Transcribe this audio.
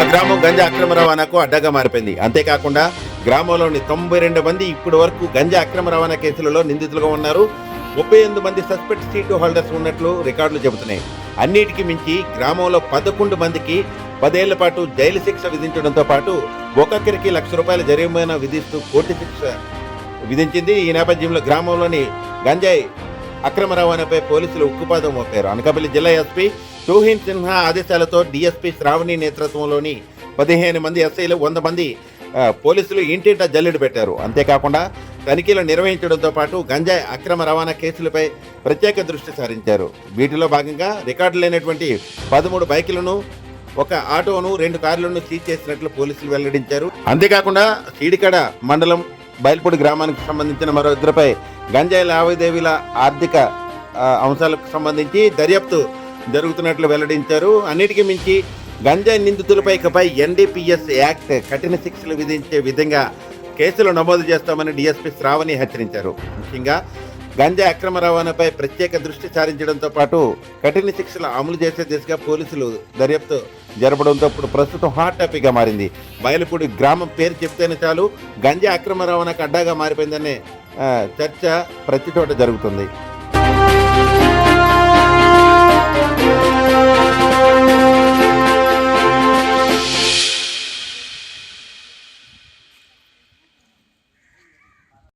ఆ గ్రామం గంజా అక్రమ రవాణాకు అడ్డగా మారిపోయింది. అంతేకాకుండా గ్రామంలోని తొంభై రెండు మంది ఇప్పటి వరకు గంజా అక్రమ రవాణా కేసులలో నిందితులుగా ఉన్నారు. ముప్పై ఎనిమిది మంది సస్పెక్ట్ సీటు హోల్డర్స్ ఉన్నట్లు రికార్డులు చెబుతున్నాయి. అన్నిటికీ మించి గ్రామంలో పదకొండు మందికి పదేళ్ళ పాటు జైలు శిక్ష విధించడంతో పాటు ఒక్కొక్కరికి లక్ష రూపాయల జరిమానా విధిస్తూ కోర్టు శిక్ష విధించింది. ఈ నేపథ్యంలో గ్రామంలోని గంజాయి అక్రమ రవాణాపై పోలీసులు ఉక్కుపాదం మోపారు. అనకాపల్లి జిల్లా ఎస్పీ తూహిన్ సిన్హా ఆదేశాలతో డీఎస్పీ శ్రావణి నేతృత్వంలోని పదిహేను మంది ఎస్ఐలు వంద మంది పోలీసులు ఇంటింటా జల్లెడు పెట్టారు. అంతేకాకుండా తనిఖీలు నిర్వహించడంతో పాటు గంజాయి అక్రమ రవాణా కేసులపై ప్రత్యేక దృష్టి సారించారు. వీటిలో భాగంగా రికార్డు లేనటువంటి పదమూడు బైకులను ఒక ఆటోను రెండు కార్లను సీజ్ చేసినట్లు పోలీసులు వెల్లడించారు. అంతేకాకుండా సీడికడ మండలం బయల్పూడి గ్రామానికి సంబంధించిన మరో ఇద్దరిపై గంజాయి లావాదేవీల ఆర్థిక అంశాలకు సంబంధించి దర్యాప్తు జరుగుతున్నట్లు వెల్లడించారు. అన్నిటికీ మించి గంజాయి నిందితులపై ఇకపై ఎన్డీపీఎస్ యాక్ట్ కఠిన శిక్షలు విధించే విధంగా కేసులు నమోదు చేస్తామని డీఎస్పీ శ్రావణి హెచ్చరించారు. ముఖ్యంగా గంజా అక్రమ రవాణాపై ప్రత్యేక దృష్టి సారించడంతో పాటు కఠిన శిక్షలు అమలు చేసే దిశగా పోలీసులు దర్యాప్తు జరపడంతో ఇప్పుడు ప్రస్తుతం హాట్ టాపిక్గా మారింది. బయలుపూడి గ్రామం పేరు చెప్తేనే చాలు గంజా అక్రమ రవాణాకు అడ్డాగా మారిపోయిందనే చర్చ ప్రతి చోట జరుగుతుంది.